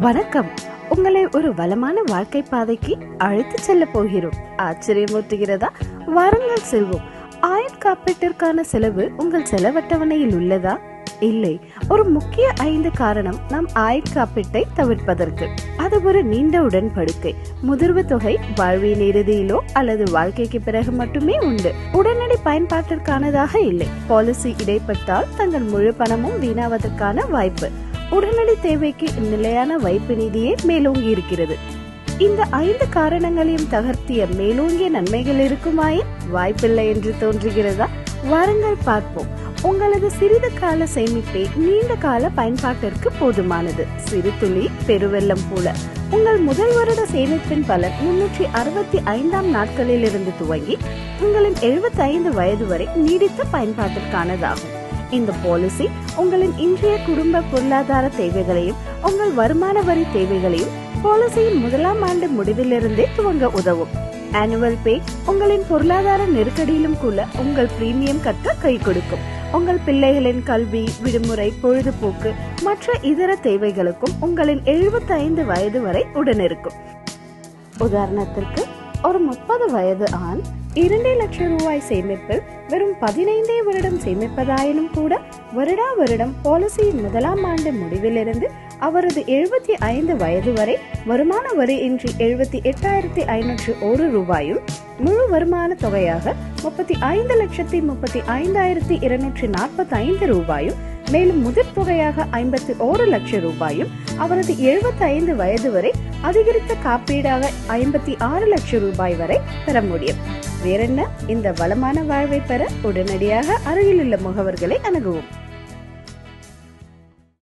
வணக்கம். உங்களை ஒரு வளமான வாழ்க்கை பாதைக்கு அழைத்து செல்ல போகிறோம். ஆச்சரியமூட்டுகிறதா? வாருங்கள் செல்வோம். ஆயுள் காப்பீட்டிற்கான செலவு உங்கள் செலவட்டவணையில் உள்ளதா? இல்லை. ஒரு முக்கிய ஐந்து காரணம் நாம் ஆயுள் காப்பீட்டை தவிர்ப்பதற்கு. அது ஒரு நீண்ட உடன்படுக்கை. முதிர்வு தொகை வாழ்வின் இறுதியிலோ அல்லது வாழ்க்கைக்கு பிறகு மட்டுமே உண்டு. உடனடி பயன்பாட்டிற்கானதாக இல்லை. பாலிசி இடைப்பட்டால் தங்கள் முழு பணமும் வீணாவதற்கான வாய்ப்பு. உடனடி தேவைக்கு நிலையான வைப்பு நிதியே மேலோங்கி இருக்கிறது. இந்த ஐந்து காரணங்களையும் தகர்த்திய மேலோங்கிய நன்மைகள் இருக்குமாயின் வாய்ப்பில்லை என்று தோன்றுகிறதா? வாருங்கள் பார்ப்போம். உங்களது சிறிது கால சேமிப்பே நீண்ட கால பயன்பாட்டிற்கு போதுமானது. சிறு துளி பெருவெள்ளம் போல. உங்கள் முதல் வருட சேமிப்பின் பலன் முன்னூற்றி அறுபத்தி ஐந்தாம் நாட்களில் இருந்து துவங்கி உங்களின் எழுபத்தி ஐந்து வயது வரை நீடித்த பயன்பாட்டிற்கானதாகும். இந்த பாலிசி உங்களின் இன்றைய குடும்ப பொருளாதார தேவைகளையும் உங்கள் வருமான வரி தேவைகளையும் பாலிசியின் முதலாம் ஆண்டு முடிவிலிருந்தே துவங்க உதவும். ஆனுவல் பே உங்களின் பொருளாதார நெருக்கடியிலும் கூட உங்கள் பிரீமியம் கற்க கை கொடுக்கும். உங்கள் பிள்ளைகளின் கல்வி விடுமுறை பொழுதுபோக்கு மற்ற இதர தேவைகளுக்கும் உங்களின் 75 வயது வரை உடனிருக்கும். உதாரணத்திற்கு ஒரு முப்பது வயது ஆண் இரண்டு லட்சம் ரூபாய் சேமிப்பில் வெறும் பதினைந்தே வருடம் சேமிப்பதாயினும் கூட வருடா வருடம் பாலிசியின் முதலாம் ஆண்டு முடிவிலிருந்து அவரது எழுபத்தி ஐந்து வயது வரை வருமான வரி இன்றி எழுபத்தி எட்டாயிரத்தி ஐநூற்று ஒரு ரூபாயும் முழு வருமான தொகையாக முப்பத்தி ஐந்து லட்சத்தி முப்பத்தி ஐந்தாயிரத்தி இருநூற்றி நாற்பத்தி ஐந்து ரூபாயும் மேலும் முதற் தொகையாக ஐம்பத்தி ஓரு லட்சம் ரூபாயும் அவரது எழுபத்தி ஐந்து வயது வரை அதிகரித்த காப்பீடாக ஐம்பத்தி ஆறு லட்சம் ரூபாய் வரை பெற முடியும். வேறென்ன? இந்த வளமான வாழ்வை பெற உடனடியாக அருகிலுள்ள முகவர்களை அணுகுவோம்.